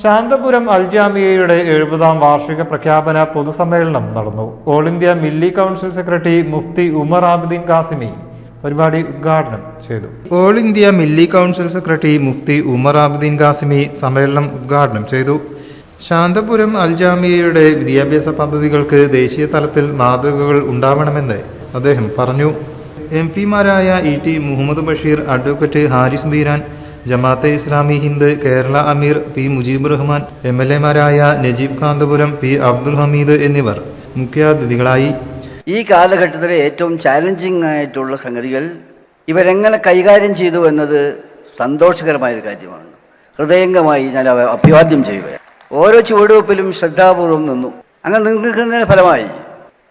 ശാന്തപുരം അൽജാമിയയുടെ എഴുപതാം വാർഷിക പ്രഖ്യാപന പൊതുസമ്മേളനം നടന്നു. All India Milli Council secretary Mufti Umar Abideen Qasimi പരിപാടി ഉദ്ഘാടനം ചെയ്തു. All India Milli Council secretary Mufti Umar Abideen Qasimi സമ്മേളനം ഉദ്ഘാടനം ചെയ്തു. ശാന്തപുരം അൽജാമിയയുടെ വിദ്യാഭ്യാസ പദ്ധതികൾക്ക് ദേശീയ തലത്തിൽ മാതൃകകൾ ഉണ്ടാവണമെന്ന് അദ്ദേഹം പറഞ്ഞു. M പിമാരായ E T Muhammad Basheer advocate Haris Beeran Jamaate Islami Hind Kerala Ameer P Mujeeb Rahman M L എമാരായ Najeeb Kanthapuram P Abdul Hameed എന്നിവർ മുഖ്യാതിഥികളായി. ഈ കാലഘട്ടത്തിലെ ഏറ്റവും ചാലഞ്ചിങ് ആയിട്ടുള്ള സംഗതികൾ ഇവരെങ്ങനെ കൈകാര്യം ചെയ്തു എന്നത് സന്തോഷകരമായൊരു കാര്യമാണ്. ഹൃദയംഗമായി ഞാൻ അവ അഭിവാദ്യം ചെയ്യുകയാണ്. ഓരോ ചുവടുവെപ്പിലും ശ്രദ്ധാപൂർവം നിന്നു. അങ്ങനെ നിൽക്കുന്നതിന് ഫലമായി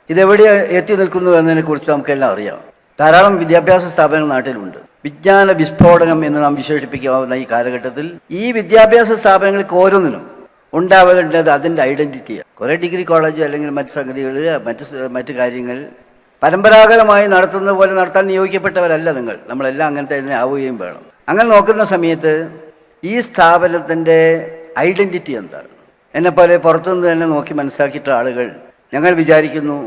ഇതെവിടെ എത്തി നിൽക്കുന്നു എന്നതിനെക്കുറിച്ച് നമുക്കെല്ലാം അറിയാം. ധാരാളം വിദ്യാഭ്യാസ സ്ഥാപനങ്ങൾ നാട്ടിലുണ്ട്. വിജ്ഞാന വിസ്ഫോടനം എന്ന് നാം വിശേഷിപ്പിക്കാവുന്ന ഈ കാലഘട്ടത്തിൽ ഈ വിദ്യാഭ്യാസ സ്ഥാപനങ്ങൾക്ക് ഓരോന്നിനും ഉണ്ടാവേണ്ടത് അതിന്റെ ഐഡന്റിറ്റിയാണ്. കുറേ ഡിഗ്രി കോളേജ് അല്ലെങ്കിൽ മറ്റ് സംഗതികൾ മറ്റ് മറ്റ് കാര്യങ്ങൾ പരമ്പരാഗതമായി നടത്തുന്നത് പോലെ നടത്താൻ നിയോഗിക്കപ്പെട്ടവരല്ല നിങ്ങൾ. നമ്മളെല്ലാം അങ്ങനത്തെ തന്നെ ആവുകയും വേണം. അങ്ങനെ നോക്കുന്ന സമയത്ത് ഈ സ്ഥാപനത്തിന്റെ ഐഡന്റിറ്റി എന്താണ്? എന്നെപ്പോലെ പുറത്തുനിന്ന് തന്നെ നോക്കി മനസ്സിലാക്കിയിട്ട ആളുകൾ ഞങ്ങൾ വിചാരിക്കുന്നു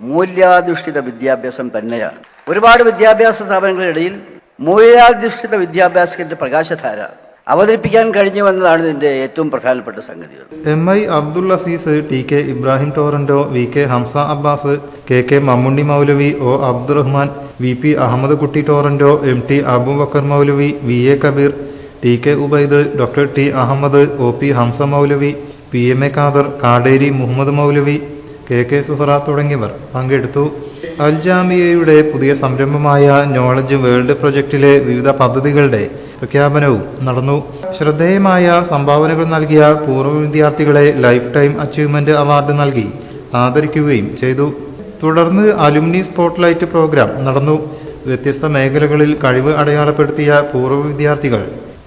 മൂല്യാധിഷ്ഠിത വിദ്യാഭ്യാസം തന്നെയാണ്. ഒരുപാട് വിദ്യാഭ്യാസ സ്ഥാപനങ്ങളിടയിൽ മൂല്യാധിഷ്ഠിത വിദ്യാഭ്യാസത്തിന്റെ പ്രകാശധാര അവതരിപ്പിക്കാൻ കഴിഞ്ഞു എന്നതാണ് ഇതിന്റെ ഏറ്റവും പ്രധാനപ്പെട്ട സംഗതികൾ. M I Abdul Azeez T K Ibrahim Toronto V K Hamza Abbas K K Mammunni Maulavi O Abdurahman V P Ahammed Kutty Toronto M T Aboobacker Maulavi V A Kabeer T K Ubaid doctor T Ahammed O P Hamza Maulavi P M A Khader Kaderi Muhammad Maulavi K K Suhara തുടങ്ങിയവർ പങ്കെടുത്തു. അൽജാമിയയുടെ പുതിയ സംരംഭമായ knowledge world പ്രൊജക്ടിലെ വിവിധ പദ്ധതികളുടെ പ്രഖ്യാപനവും നടന്നു. ശ്രദ്ധേയമായ സംഭാവനകൾ നൽകിയ പൂർവ വിദ്യാർത്ഥികളെ ലൈഫ് ടൈം അച്ചീവ്മെന്റ് അവാർഡ് നൽകി ആദരിക്കുകയും ചെയ്തു. തുടർന്ന് അലുമിനി സ്പോട്ട്ലൈറ്റ് പ്രോഗ്രാം നടന്നു. വ്യത്യസ്ത മേഖലകളിൽ കഴിവ് അടയാളപ്പെടുത്തിയ പൂർവ വിദ്യാർത്ഥികൾ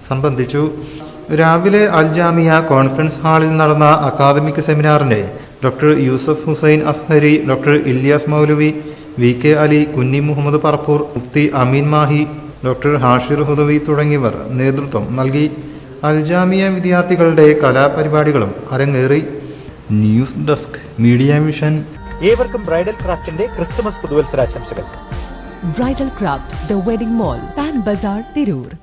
സംബന്ധിച്ചു. രാവിലെ അൽജാമിയ കോൺഫറൻസ് ഹാളിൽ നടന്ന academic സെമിനാറിനെ doctor Yusuf Hussain Azhari doctor Ilyas Maulavi V K Ali Kunhi Muhammad Parappur Mufti Ameen Mahi doctor Hashir Hudawi തുടങ്ങിയവർ നേതൃത്വം നൽകി. അൽജാമിയ വിദ്യാർത്ഥികളുടെ കലാപരിപാടികളും അരങ്ങേറി. News desk media mission. ഏവർക്കും ബ്രൈഡൽ ക്രാഫ്റ്റിന്റെ Christmas പുതുവത്സരാശംസകൾ. Bridal Craft The Wedding Mall Pan Bazaar Tirur.